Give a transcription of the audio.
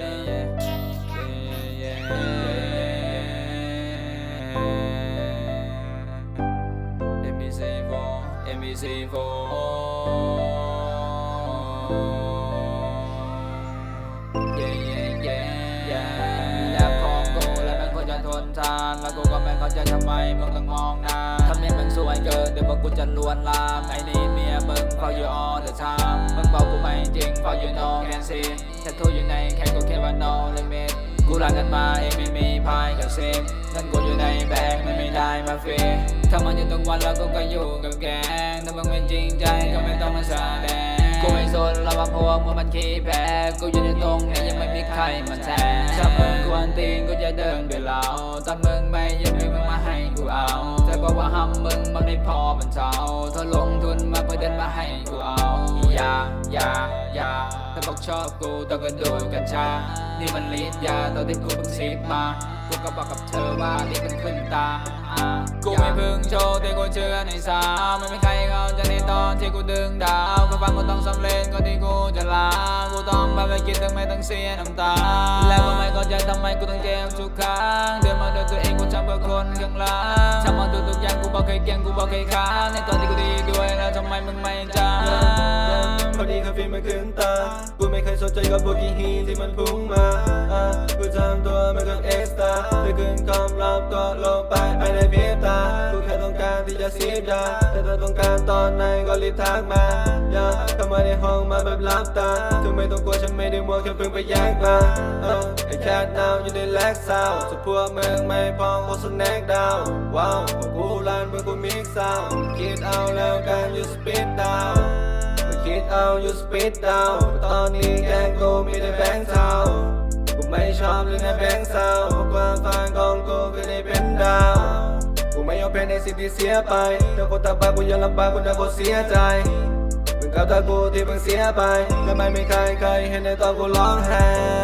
yeah, yeah, yeah, yeah. Yeah, yeah, yeah, และของกูและมันควรจะทนทาน แล้วกูก็ไม่เข้าใจทำไมมึงต้องมองหน้าทำเมียมึงสวยเกินเดี๋ยวพวกกูจะลวนลามไอ้นี่เมียมึงเฝ้าอยู่ all the time มึงบอกกู ไม่จริงเฝ้าอยู่ no can see แค่ทูอยู่ในแค่กูแค่ว่า no limit กูรักกันมาเองไม่มีพายกับเซฟเงินกูอยู่ในแบงค์มันไม่ได้มาฟรีถ้ามันอยู่ตรงวันแล้วกูก็อยู่กับแกงถ้ามึงไม่จริงใจก็ไม่ต้องมาแสดงกูไม่สนแล้วว่าพวกมึงมันขี้แพ้กูอยู่ในตรงนี้ยังไม่มีใครมาแทนถ้ามึงกวนตีนกูจะเดินไปเล่าถ้ามึง มันไม่พอบรรเทาถ้าลงทุนมาเพื่อเดินมาให้กูเอาอย่าอย่าอย่าถ้าบอกชอบกูต้องกันโดนกัญชา นี่มันฤทธิ์ยาตอนที่กูเพิ่งซีบมา กูก็บอกกับเธอว่านี่มันขึ้นตากูไม่พึ่งโชว์แต่กูเชื่อในสาวไม่มีใครเข้าใจในตอนที่กูดึงดาวกูฟังกูต้องสำเร็จก่อนที่กูจะลาาไปคิดถึงไม่ต้องเสียน้ำตา แล้วก็ไม่เข้าใจทำไมกูต้องเจ็บทุกครั้งเดินมาด้วยตัวเองกูทำเพื่อคนข้างหลังทำมาทุกๆอย่างกูบอกเคยเก่งกูบอกเคยค้านในตอนที่กูดีด้วยแล้วทำไมมึงไม่จำพอดีคาเฟ่มาขึ้นตา กูไม่เคยสนใจกับพวกอีฮีที่มันพุ่งมา กูทำตัวเหมือนกับเอ็กซ์ตาแต่ขึ้นคำรอบก็ลงไป จะซีบยาแต่ถ้าต้องการตอนไหนก็รีบทักมาอย่าเข้ามาในห้องมาแบบลับตาถึงไม่ต้องกลัวฉันไม่ได้มัวแค่เพิ่งไปแยกมาเออไอ้แคทนาวอยู่ในแลกซาวจะพวกมึงไม่พองโอสแนกดาวว้าวพวกกูรันเมื่อกูมิกซาวคิดเอาแล้วกันอยู่สปีดดาวคิดเอาอยู่สปีดดาวตอนนี้แกงกูมีแต่แบงค์เทากูไม่ชอบเลยนะแบงค์เศร้า เพลงในสิ่งที่เสียไปถ้าคนตาบากกูยังลำบากกูน่ากูเสียใจมึงกับตากูที่เพิ่งเสียไปทำไมไม่ใครใครเห็นในตอนกูร้องไห้